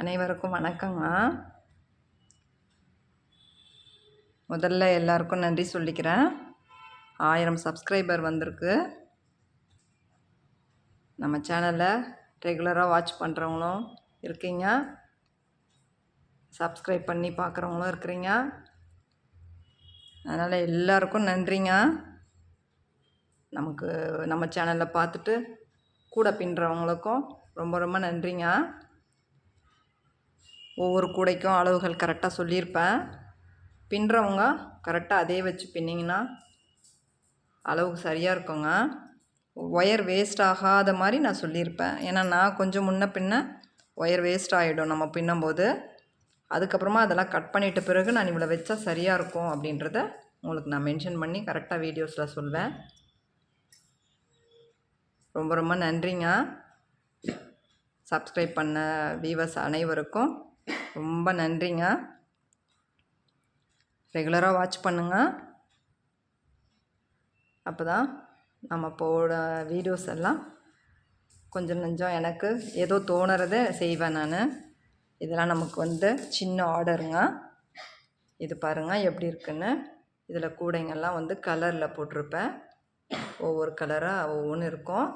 அனைவருக்கும் வணக்கங்க முதல்ல எல்லாருக்கும் நன்றி சொல்லிக்கிறேன். ஆயிரம் சப்ஸ்கிரைபர் வந்திருக்கு. நம்ம சேனலை ரெகுலராக வாட்ச் பண்ணுறவங்களும் இருக்கீங்க. சப்ஸ்கிரைப் பண்ணி பார்க்குறவங்களும் இருக்கிறீங்க. அதனால் எல்லாருக்கும் நன்றிங்க. நமக்கு நம்ம சேனலில் பார்த்துட்டு கூட பின்னுறவங்களுக்கும் ரொம்ப ரொம்ப நன்றிங்க. ஒவ்வொரு கூடைக்கும் அளவுகள் கரெக்டாக சொல்லியிருப்பேன். பின்னுறவங்க கரெக்டாக அதே வச்சு பின்னிங்கன்னா அளவுக்கு சரியாக இருக்குங்க. ஒயர் வேஸ்ட் ஆகாத மாதிரி நான் சொல்லியிருப்பேன். ஏன்னா நான் கொஞ்சம் முன்ன பின்ன ஒயர் வேஸ்ட் ஆகிடும் நம்ம பின்னும்போது. அதுக்கப்புறமா அதெல்லாம் கட் பண்ணிட்ட பிறகு நான் இவ்வளோ வச்சா சரியாக இருக்கும் அப்படின்றத உங்களுக்கு நான் மென்ஷன் பண்ணி கரெக்டாக வீடியோஸில் சொல்வேன். ரொம்ப ரொம்ப நன்றிங்க. சப்ஸ்கிரைப் பண்ண வீவர்ஸ் அனைவருக்கும். ரொம்ப நன்றிங்க. ரெகுலராக வாட்ச் பண்ணுங்க. அப்போ தான் நம்ம போட வீடியோஸ் எல்லாம் கொஞ்சம் நஞ்சம் எனக்கு ஏதோ தோணுறதை செய்வேன் நான். இதெல்லாம் நமக்கு வந்து சின்ன ஆர்டருங்க. இது பாருங்கள் எப்படி இருக்குன்னு. இதில் கூடைங்கள்லாம் வந்து கலரில் போட்டிருப்பேன். ஒவ்வொரு கலராக ஒவ்வொன்று இருக்கும்.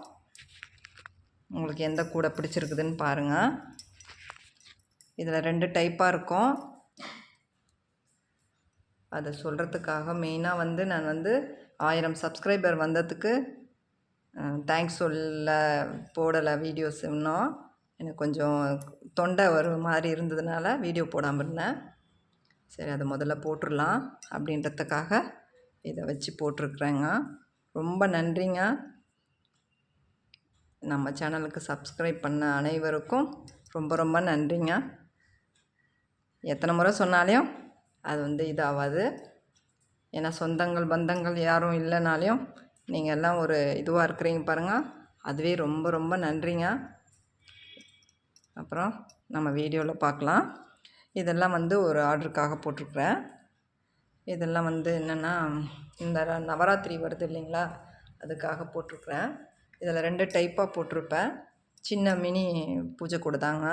உங்களுக்கு எந்த கூடை பிடிச்சிருக்குதுன்னு பாருங்கள் இதில் ரெண்டு டைப்பாக இருக்கும். அதை சொல்கிறதுக்காக மெயினாக வந்து நான் வந்து ஆயிரம் சப்ஸ்கிரைபர் வந்ததுக்கு தேங்க்ஸ் சொல்ல போடலை வீடியோஸ் இன்னும். எனக்கு கொஞ்சம் தொண்டை ஒரு மாதிரி இருந்ததுனால வீடியோ போடாமல் இருந்தேன். சரி அதை முதல்ல போட்டுடலாம் அப்படின்றதுக்காக இதை வச்சு போட்டிருக்குறேங்க. ரொம்ப நன்றிங்க. நம்ம சேனலுக்கு சப்ஸ்கிரைப் பண்ண அனைவருக்கும் ரொம்ப ரொம்ப நன்றிங்க. எத்தனை முறை சொன்னாலையும் அது வந்து இதாகாது ஏன்னா சொந்தங்கள் பந்தங்கள் யாரும் இல்லைனாலையும் நீங்கள் எல்லாம் ஒரு இதுவாக இருக்கிறீங்க பாருங்கள் அதுவே ரொம்ப ரொம்ப நன்றிங்க. அப்புறம் நம்ம வீடியோவில் பார்க்கலாம். இதெல்லாம் வந்து ஒரு ஆர்டருக்காக போட்டிருக்குறேன். இதெல்லாம் வந்து என்னென்னா இந்த நவராத்திரி வருது இல்லைங்களா? அதுக்காக போட்டிருக்குறேன். இதில் ரெண்டு டைப்பாக போட்டிருப்பேன். சின்ன மினி பூஜை கூட தாங்க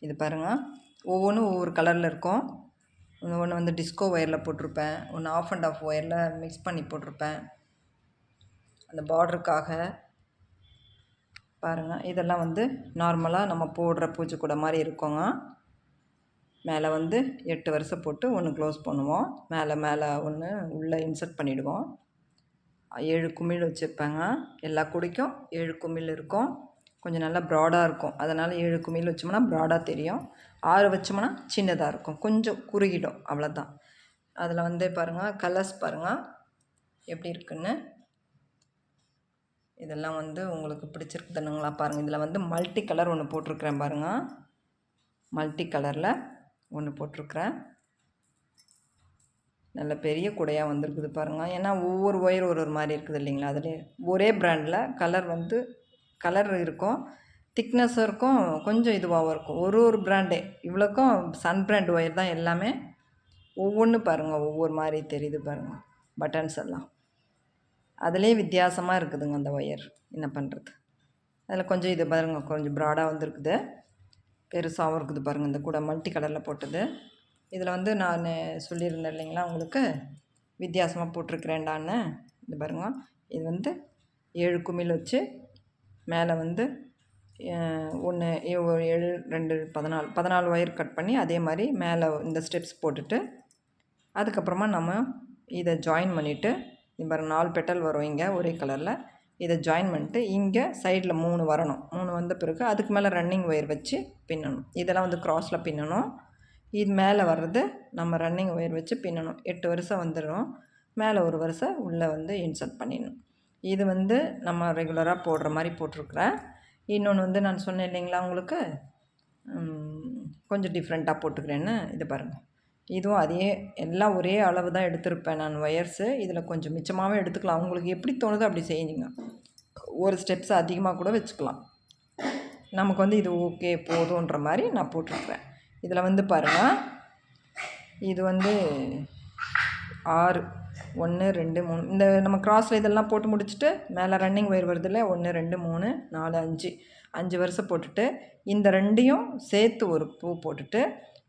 இது பாருங்கள் ஒவ்வொன்றும் ஒவ்வொரு கலரில் இருக்கும். ஒன்று வந்து டிஸ்கோ ஒயரில் போட்டிருப்பேன். ஒன்று ஆஃப் அண்ட் ஆஃப் ஒயரில் மிக்ஸ் பண்ணி போட்டிருப்பேன். அந்த பார்டருக்காக பாருங்கள் இதெல்லாம் வந்து நார்மலாக நம்ம போடுற பூஜை கூட மாதிரி இருக்கோங்க. மேலே வந்து எட்டு வருஷம் போட்டு ஒன்று க்ளோஸ் பண்ணுவோம். மேலே மேலே ஒன்று உள்ளே இன்சர்ட் பண்ணிவிடுவோம் ஏழு குமிழ் வச்சுருப்பேங்க. எல்லா குடிக்கும். ஏழு குமிழ் இருக்கும். கொஞ்சம் நல்லா ப்ராடாக இருக்கும். அதனால் ஏழு குமிழ் வச்சோம்னா ப்ராடாக தெரியும். ஆறு வச்சோம்னா சின்னதாக இருக்கும். கொஞ்சம் குறுகிடும். அவ்வளோதான் அதில் வந்து பாருங்கள் கலர்ஸ் பாருங்கள் எப்படி இருக்குன்னு? இதெல்லாம் வந்து உங்களுக்கு பிடிச்சிருக்குதுனுங்களா பாருங்கள் இதில் வந்து மல்டி கலர் ஒன்று போட்டிருக்கிறேன் பாருங்கள் மல்டி கலரில் ஒன்று போட்டிருக்கிறேன். நல்ல பெரிய குடையாக வந்திருக்குது பாருங்கள் ஏன்னா ஒவ்வொரு ஒயர் ஒரு ஒரு மாதிரி இருக்குது இல்லைங்களா? அதில் ஒரே ப்ராண்டில் கலர் வந்து கலர் இருக்கும். திக்னஸும் இருக்கும். கொஞ்சம் இதுவாகவும் இருக்கும். ஒரு ஒரு ப்ராண்டே இவ்வளோக்கும் சன் பிராண்ட் ஒயர் தான் எல்லாமே ஒவ்வொன்று பாருங்கள் ஒவ்வொரு மாதிரி தெரியுது பாருங்கள் பட்டன்ஸ் எல்லாம். அதுலேயே வித்தியாசமாக இருக்குதுங்க அந்த ஒயர் என்ன பண்ணுறது அதில் கொஞ்சம் இது பாருங்கள் கொஞ்சம் ப்ராடாக வந்துருக்குது. பெருசாகவும் இருக்குது பாருங்கள் இந்த கூட மல்டி கலரில் போட்டது. இதில் வந்து நான் சொல்லியிருந்தேன் இல்லைங்களா உங்களுக்கு? வித்தியாசமாக போட்டிருக்கிறேன்டான்னு. இது பாருங்க. இது வந்து ஏழு குமிழ் வச்சு மேலே வந்து ஒன்று ஏழு ரெண்டு பதினாலு பதினாலு ஒயர் கட் பண்ணி அதே மாதிரி மேலே இந்த ஸ்டெப்ஸ் போட்டுட்டு அதுக்கப்புறமா நம்ம இதை ஜாயின் பண்ணிவிட்டு இப்போ நாலு பெட்டல் வரும் இங்கே ஒரே கலரில் இதை ஜாயின் பண்ணிட்டு இங்கே சைடில் மூணு வரணும். மூணு வந்த பிறகு அதுக்கு மேலே ரன்னிங் ஒயர் வச்சு பின்னணும். இதெல்லாம் வந்து க்ராஸில் பின்னணும். இது மேலே வர்றது நம்ம ரன்னிங் ஒயர் வச்சு பின்னணும். எட்டு வருஷம் வந்துடும் மேலே ஒரு வருஷம் உள்ளே வந்து இன்சர்ட் பண்ணிடணும். இது வந்து நம்ம ரெகுலராக போடுற மாதிரி போட்டிருக்குறேன். இன்னொன்று வந்து நான் சொன்னேன் இல்லைங்களா உங்களுக்கு? கொஞ்சம் டிஃப்ரெண்ட்டாக போட்டுக்கிறேன்னு. இது பாருங்கள் இதுவும் அதே எல்லாம் ஒரே அளவு தான் எடுத்திருப்பேன் நான் ஒயர்ஸு இதில் கொஞ்சம் மிச்சமாகவே எடுத்துக்கலாம். உங்களுக்கு எப்படி தோணுதோ அப்படி செய்யுங்க. ஒரு ஸ்டெப்ஸ் அதிகமாக கூட வச்சுக்கலாம். நமக்கு வந்து இது ஓகே போதுன்ற மாதிரி நான் போட்டிருக்கிறேன். இதில் வந்து பாருங்கள் இது வந்து ஆறு. ஒன்று ரெண்டு மூணு. இந்த நம்ம க்ராஸில் இதெல்லாம் போட்டு முடிச்சுட்டு மேலே ரன்னிங் ஒயர் வருதில்ல ஒன்று ரெண்டு மூணு நாலு அஞ்சு. அஞ்சு வருஷம் போட்டுட்டு இந்த ரெண்டையும் சேர்த்து ஒரு பூ போட்டுட்டு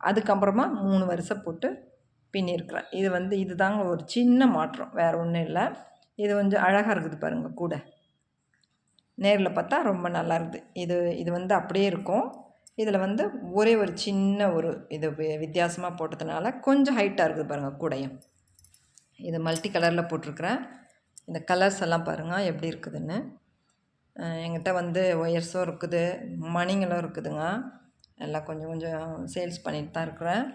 அதுக்கப்புறமா மூணு வருஷம் போட்டு பின்னிருக்கிறேன். இது வந்து இது தாங்க ஒரு சின்ன மாற்றம் வேறு ஒன்றும் இல்லை. இது கொஞ்சம் அழகாக இருக்குது பாருங்கள் கூட. நேரில் பார்த்தா ரொம்ப நல்லா இருக்குது. இது இது வந்து அப்படியே இருக்கும். இதில் வந்து ஒரே ஒரு சின்ன ஒரு இது வித்தியாசமாக போட்டதுனால கொஞ்சம் ஹைட்டாக இருக்குது பாருங்கள் கூடையும். இது மல்டி கலரில் போட்டிருக்கிறேன். இந்த கலர்ஸ் எல்லாம் பாருங்கள் எப்படி இருக்குதுன்னு. எங்கிட்ட வந்து ஒயர்ஸும் இருக்குது மணிங்களும் இருக்குதுங்க. எல்லாம் கொஞ்சம் கொஞ்சம் சேல்ஸ் பண்ணிட்டு தான் இருக்கிறேன்.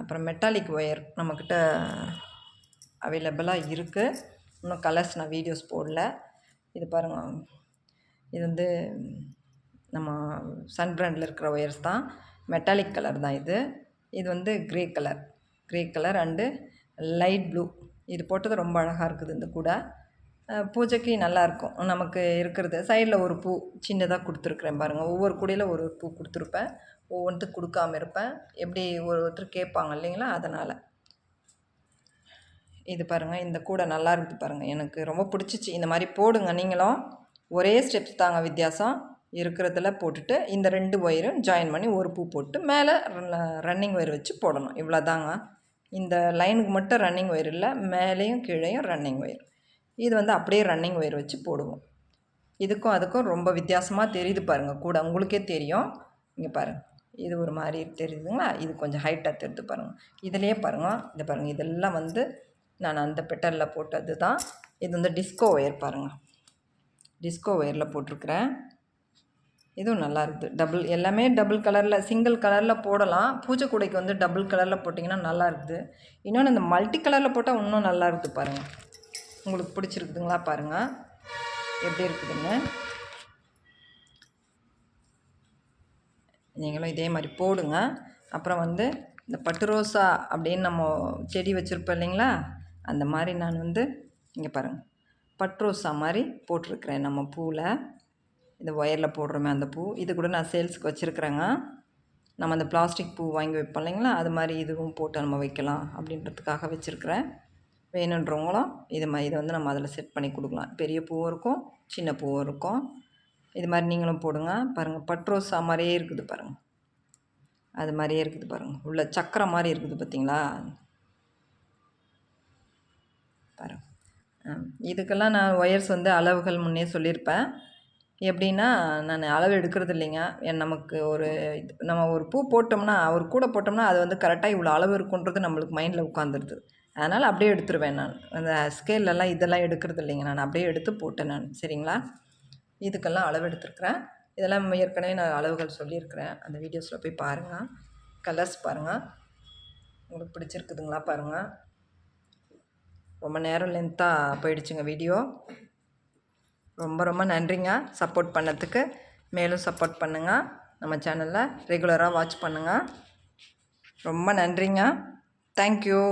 அப்புறம் மெட்டாலிக் ஒயர் நம்மக்கிட்ட அவைலபிளாக இருக்குது இன்னும் கலர்ஸ் நான் வீடியோஸ் போடல. இது பாருங்கள் இது வந்து நம்ம சன் பிராண்டில் இருக்கிற ஒயர்ஸ் தான். மெட்டாலிக் கலர் தான் இது. இது வந்து grey colour. Grey colour and light blue. இது போட்டது ரொம்ப அழகாக இருக்குது இந்த கூடை. பூஜைக்கு நல்லாயிருக்கும் நமக்கு இருக்கிறது. சைடில் ஒரு பூ சின்னதாக கொடுத்துருக்குறேன் பாருங்கள் ஒவ்வொரு கூடையில் ஒரு பூ கொடுத்துருப்பேன். ஒவ்வொன்றுத்துக்கு கொடுக்காம இருப்பேன். எப்படி ஒரு ஒருத்தர் கேட்பாங்க இல்லைங்களா? அதனால். இது பாருங்கள் இந்த கூடை நல்லா இருக்குது பாருங்கள் எனக்கு ரொம்ப பிடிச்சிச்சு. இந்த மாதிரி போடுங்க நீங்களும். ஒரே ஸ்டெப்ஸ் தாங்க வித்தியாசம். இருக்கிறதுல போட்டுட்டு இந்த ரெண்டு ஒயரும் ஜாயின் பண்ணி ஒரு பூ போட்டு மேலே ரன்னிங் ஒயர் வச்சு போடணும். இவ்வளோ தாங்க இந்த லைனுக்கு மட்டும் ரன்னிங் ஒயர் இல்லை மேலேயும் கீழேயும் ரன்னிங் ஒயர் இது வந்து அப்படியே ரன்னிங் ஒயர் வச்சு போடுவோம். இதுக்கும் அதுக்கும் ரொம்ப வித்தியாசமாக தெரியுது பாருங்கள் கூட உங்களுக்கே தெரியும். இங்கே பாருங்கள் இது ஒரு மாதிரி தெரியுதுங்களா? இது கொஞ்சம் ஹைட்டாக தெரியுது பாருங்கள் இதிலே பாருங்கள் இதை பாருங்கள் இதெல்லாம் வந்து நான் அந்த பெட்டலில் போட்டது தான் இது வந்து டிஸ்கோ ஒயர் பாருங்கள் டிஸ்கோ ஒயரில் போட்டிருக்கிறேன். இதுவும் நல்லா இருக்குது டபுள் எல்லாமே டபுள் கலரில் சிங்கிள் கலரில் போடலாம். பூஜை கூடைக்கு வந்து டபுள் கலரில் போட்டிங்கன்னா நல்லா இருக்குது இன்னொன்று இந்த மல்டி கலரில் போட்டால் இன்னும் நல்லா இருக்குது பாருங்கள் உங்களுக்கு பிடிச்சிருக்குதுங்களா பாருங்கள் எப்படி இருக்குதுன்னு நீங்களும் இதே மாதிரி போடுங்க. அப்புறம் வந்து இந்த பட்டு ரோசா அப்படின்னு நம்ம செடி வச்சுருப்போம் இல்லைங்களா? அந்த மாதிரி நான் வந்து இங்கே பாருங்கள் பட்ரோசா மாதிரி போட்டிருக்கிறேன் நம்ம பூவில் இந்த ஒயரில் போடுறோமே அந்த பூ. இது கூட நான் சேல்ஸுக்கு வச்சுருக்குறேங்க. நம்ம அந்த பிளாஸ்டிக் பூ வாங்கி வைப்போம் இல்லைங்களா? அது மாதிரி இதுவும் போட்டு நம்ம வைக்கலாம் அப்படின்றதுக்காக வச்சுருக்குறேன். வேணுன்றவங்களும் இது மாதிரி இதை வந்து நம்ம அதில் செட் பண்ணி கொடுக்கலாம். பெரிய பூவும் இருக்கும் சின்ன பூவும் இருக்கும். இது மாதிரி நீங்களும் போடுங்க. பாருங்கள் பட்ரோஸா மாதிரியே இருக்குது பாருங்கள் அது மாதிரியே இருக்குது பாருங்கள் உள்ள சக்கரை மாதிரி இருக்குது பார்த்தீங்களா? பாருங்கள் இதுக்கெல்லாம் நான் ஒயர்ஸ் வந்து அளவுகள் முன்னே சொல்லியிருப்பேன். எப்படின்னா நான் அளவு எடுக்கிறது இல்லைங்க. நமக்கு ஒரு இது நம்ம ஒரு பூ போட்டோம்னா ஒரு கூடை போட்டோம்னா அது வந்து கரெக்டாக இவ்வளோ அளவு இருக்குன்றது நம்மளுக்கு மைண்டில் உட்காந்துருது அதனால் அப்படியே எடுத்துருவேன் நான். அந்த ஸ்கேல்லலாம் இதெல்லாம் எடுக்கிறது இல்லைங்க நான். அப்படியே எடுத்து போட்டேன் நான். சரிங்களா? இதுக்கெல்லாம் அளவு எடுத்துருக்குறேன். இதெல்லாம் ஏற்கனவே நான் அளவுகள் சொல்லியிருக்கிறேன். அந்த வீடியோஸில் போய் பாருங்கள் கலர்ஸ் பாருங்கள் உங்களுக்கு பிடிச்சிருக்குதுங்களா பாருங்கள் ரொம்ப நேரம் லென்த்தாக போயிடுச்சுங்க வீடியோ. ரொம்ப ரொம்ப நன்றிங்க. சப்போர்ட் பண்ணதுக்கு. மேலும் சப்போர்ட் பண்ணுங்கள் நம்ம சேனலில் ரெகுலராக வாட்ச் பண்ணுங்கள் ரொம்ப நன்றிங்க. தேங்க்யூ